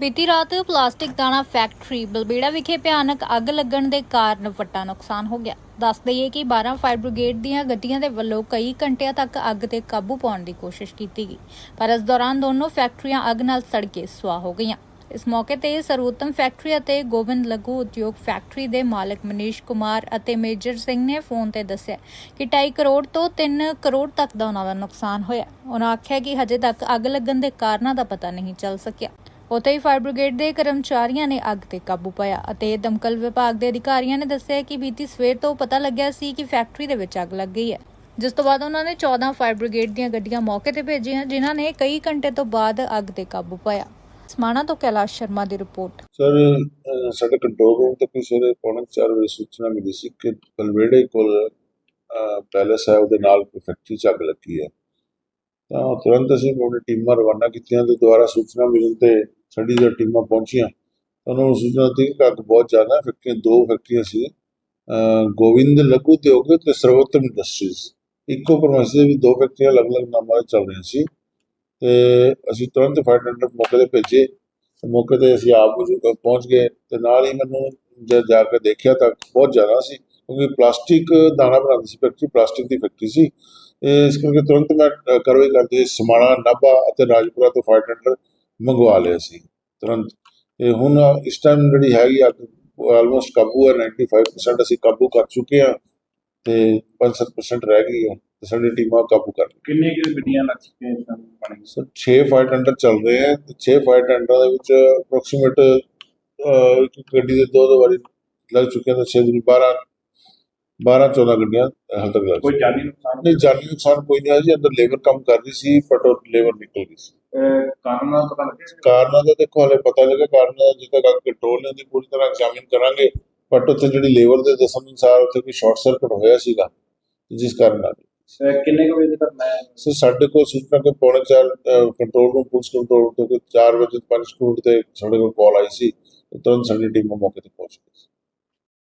ਬੀਤੀ ਰਾਤ ਪਲਾਸਟਿਕ ਦਾਣਾ ਫੈਕਟਰੀ ਬਲਬੇੜਾ ਵਿਖੇ ਭਿਆਨਕ ਅੱਗ ਲੱਗਣ ਦੇ ਕਾਰਨ ਵੱਡਾ ਨੁਕਸਾਨ ਹੋ ਗਿਆ। ਦੱਸ ਦਈਏ ਕਿ 12 ਫਾਇਰ ਬ੍ਰਿਗੇਡ ਦੀਆਂ ਗੱਡੀਆਂ ਦੇ ਵੱਲੋਂ ਕਈ ਘੰਟਿਆਂ ਤੱਕ ਅੱਗ ਤੇ ਕਾਬੂ ਪਾਉਣ ਦੀ ਕੋਸ਼ਿਸ਼ ਕੀਤੀ ਗਈ, ਪਰ ਇਸ ਦੌਰਾਨ ਦੋਨੋਂ ਫੈਕਟਰੀਆਂ ਅੱਗ ਨਾਲ ਸੜ ਕੇ ਸੁਆਹ ਹੋ ਗਈਆਂ। ਇਸ ਮੌਕੇ ਤੇ ਸਰਵੋਤਮ ਫੈਕਟਰੀ ਅਤੇ ਗੋਬਿੰਦ ਲਘੂ ਉਦਯੋਗ ਫੈਕਟਰੀ ਦੇ ਮਾਲਕ ਮਨੀਸ਼ ਕੁਮਾਰ ਅਤੇ ਮੇਜਰ ਸਿੰਘ ਨੇ ਫੋਨ ਤੇ ਦੱਸਿਆ ਕਿ 2.5 ਕਰੋੜ ਤੋਂ 3 ਕਰੋੜ ਤੱਕ ਦਾ ਉਹਨਾਂ ਦਾ ਨੁਕਸਾਨ ਹੋਇਆ। ਉਹਨਾਂ ਆਖਿਆ ਕਿ ਹਜੇ ਤੱਕ ਅੱਗ ਲੱਗਣ ਦੇ ਕਾਰਨਾਂ ਦਾ ਪਤਾ ਨਹੀਂ ਚੱਲ ਸਕਿਆ। ਉੱਥੇ ਹੀ ਫਾਇਰ ਬ੍ਰਿਗੇਡ ਦੇ ਕਰਮਚਾਰੀਆਂ ਨੇ ਅੱਗ ਤੇ ਕਾਬੂ ਪਾਇਆ ਅਤੇ ਦਮਕਲ ਵਿਭਾਗ ਦੇ ਅਧਿਕਾਰੀਆਂ ਨੇ ਦੱਸਿਆ ਕਿ ਬੀਤੀ ਸਵੇਰ ਤੋਂ ਪਤਾ ਲੱਗਿਆ ਸੀ ਕਿ ਫੈਕਟਰੀ ਦੇ ਵਿੱਚ ਅੱਗ ਲੱਗ ਗਈ ਹੈ। ਜਿਸ ਤੋਂ ਬਾਅਦ ਉਹਨਾਂ ਨੇ 14 ਫਾਇਰ ਬ੍ਰਿਗੇਡ ਦੀਆਂ ਗੱਡੀਆਂ ਮੌਕੇ ਤੇ ਭੇਜੀਆਂ ਜਿਨ੍ਹਾਂ ਨੇ ਕਈ ਘੰਟੇ ਤੋਂ ਬਾਅਦ ਅੱਗ ਤੇ ਕਾਬੂ ਪਾਇਆ। ਸਮਾਣਾ ਤੋਂ ਕੈਲਾਸ਼ ਸ਼ਰਮਾ ਦੀ ਰਿਪੋਰਟ। ਸਰ ਅਹ ਸਾਡੇ ਕੰਟਰੋਲ ਰੂਮ ਤੋਂ ਕੋਈ ਸਵੇਰੇ ਪੌਣੇ ਕੁ ਵਜੇ ਸੂਚਨਾ ਮਿਲੀ ਸੀ ਕਿ ਬਲਵੇੜੇ ਕੋਲ ਅਹ, ਹੈ ਉਹਦੇ ਨਾਲ ਕੋਈ ਫੈਕਟਰੀ 'ਚ ਅੱਗ ਲੱਗੀ ਹੈ। ਤਾਂ ਤੁਰੰਤ ਅਸੀਂ ਆਪਣੀ ਟੀਮਾਂ ਰਵਾਨਾ ਕੀਤੀਆਂ ਤੇ ਦੁਬਾਰਾ ਸੂਚਨਾ ਮਿਲਣ ਤੇ ਸਾਡੀ ਜੋ ਟੀਮਾਂ ਪਹੁੰਚੀਆਂ ਉਹਨਾਂ ਨੂੰ ਸੂਚਨਾ ਦਿੱਤੀ ਕਿ ਅੱਗ ਬਹੁਤ ਜ਼ਿਆਦਾ ਫੈਕਟਰੀਆਂ ਦੋ ਫੈਕਟਰੀਆਂ ਸੀ। ਅਹ, ਗੋਬਿੰਦ ਲਘੂ ਉਦਯੋਗ ਤੇ ਸਰਵੋਤਮ ਇੰਡਸਟਰੀਜ਼। ਇੱਕੋ ਪ੍ਰਮਾਈਸ ਦੇ ਵੀ ਦੋ ਫੈਕਟਰੀਆਂ ਅਲੱਗ-ਅਲੱਗ ਨਾਮਾਂ 'ਤੇ ਚੱਲ ਰਹੀਆਂ ਸੀ। ਤੇ ਅਸੀਂ ਤੁਰੰਤ ਫਾਇਰ ਟੈਂਡਰ ਮੌਕੇ ਤੇ ਭੇਜੇ। ਮੌਕੇ ਤੇ ਅਸੀਂ ਆਪ ਮੌਜੂਦ ਪਹੁੰਚ ਗਏ ਤੇ ਨਾਲ ਹੀ ਮੈਨੂੰ ਜਦ ਜਾ ਕੇ ਦੇਖਿਆ ਤਾਂ ਬਹੁਤ ਜ਼ਿਆਦਾ ਸੀ ਕਿਉਂਕਿ ਪਲਾਸਟਿਕ ਦਾਣਾ ਬਣਾਉਂਦੀ ਸੀ ਫੈਕਟਰੀ ਪਲਾਸਟਿਕ ਦੀ ਫੈਕਟਰੀ ਸੀ। ਇਸ ਕਰਕੇ ਤੁਰੰਤ ਮੈਂ ਅ, ਕਾਰਵਾਈ ਕਰਦੇ ਸਮਾਣਾ ਨਾਭਾ ਅਤੇ ਰਾਜਪੁਰਾ ਤੋਂ ਫਾਇਰ ਟੈਂਡਰ ਮੰਗਵਾ ਲਿਆ ਸੀ ਤੁਰੰਤ ਤੇ ਹੁਣ ਇਸ ਟਾਈਮ ਜਿਹੜੀ ਹੈਗੀ ਆ ਆਲਮੋਸਟ ਕਾਬੂ ਹੈ 95% ਅਸੀਂ ਕਾਬੂ ਕਰ ਚੁੱਕੇ ਹਾਂ ਤੇ 5-7% ਰਹਿ ਗਈ ਹੈ ਤੇ ਸਾਡੀ ਟੀਮਾਂ ਕਾਬੂ ਕਰ। ਕਿੰਨੇ ਕੁ ਗੱਡੀਆਂ ਲੱਗ ਚੁੱਕੀਆਂ ਇਸ ਟਾਈਮ ਵਿੱਚ? ਸਰ 6 ਫਾਇਰ ਟੈਂਡਰ ਚੱਲ ਰਹੇ ਹੈ ਤੇ 6 ਫਾਇਰ ਟੈਂਡਰਾਂ ਦੇ ਵਿੱਚ ਅਪਰੋਕਸੀਮੇਟ ਇੱਕ ਗੱਡੀ ਦੇ ਦੋ ਦੋ ਵਾਰੀ ਲੱਗ ਚੁੱਕੇ ਨੇ 6 ਦਿਨ 12 12 14 ਗੱਡੀਆਂ ਹਾਲ ਤੱਕ ਲੱਗ ਕੋਈ ਜਾਨੀ ਨੁਕਸਾਨ ਨਹੀਂ ਜਾਨੀ ਨੁਕਸਾਨ ਕੋਈ ਨਹੀਂ ਹੈ ਜੀ ਅੰਦਰ ਲੇਬਰ ਕੰਮ ਕਰ ਰਹੀ ਸੀ ਬਟ ਉਹ ਲੇਬਰ ਨਿਕਲ ਗਈ ਸੀ ਕਾਰਨ ਦਾ ਪਤਾ ਲੱਗਿਆ ਸੀ? ਕਾਰਨਾਂ ਦਾ ਦੇਖੋ ਹਾਲੇ ਪਤਾ ਲੱਗਾ ਕਾਰਨ ਜਿੱਦਾਂ ਤੱਕ ਕੰਟਰੋਲ ਨਹੀਂ ਹੁੰਦੀ ਪੂਰੀ ਤਰ੍ਹਾਂ ਐਗਜ਼ਾਮਿਨ ਕਰਾਂਗੇ ਬਟ ਉੱਥੇ ਜਿਹੜੀ ਲੇਬਰ ਦੇ ਦੱਸਣ ਅਨੁਸਾਰ ਉੱਥੇ ਕੋਈ ਸ਼ਾਰਟ ਸਰਕਟ ਹੋਇਆ ਸੀਗਾ ਜਿਸ ਕਾਰਨ ਅਹ ਕਿੰਨੇ ਕੁ ਵਜੇ ਘਟਨਾ ਹੈ ਸੋ ਸਾਡੇ ਕੋਲ ਸੂਚਨਾ ਕੋਈ ਪੌਣੇ ਚਾਰ ਕੰਟਰੋਲ ਰੂਮ ਪੁਲਿਸ ਕੰਟਰੋਲ ਤੋਂ ਕੋਈ 4 ਵਜੇ 5 ਮਿੰਟ ਤੇ ਸਾਡੇ ਕੋਲ ਕਾਲ ਆਈ ਸੀ ਤੁਰੰਤ ਸਾਡੀ ਟੀਮ ਮੌਕੇ ਤੇ ਪਹੁੰਚ ਗਈ ਸੀ।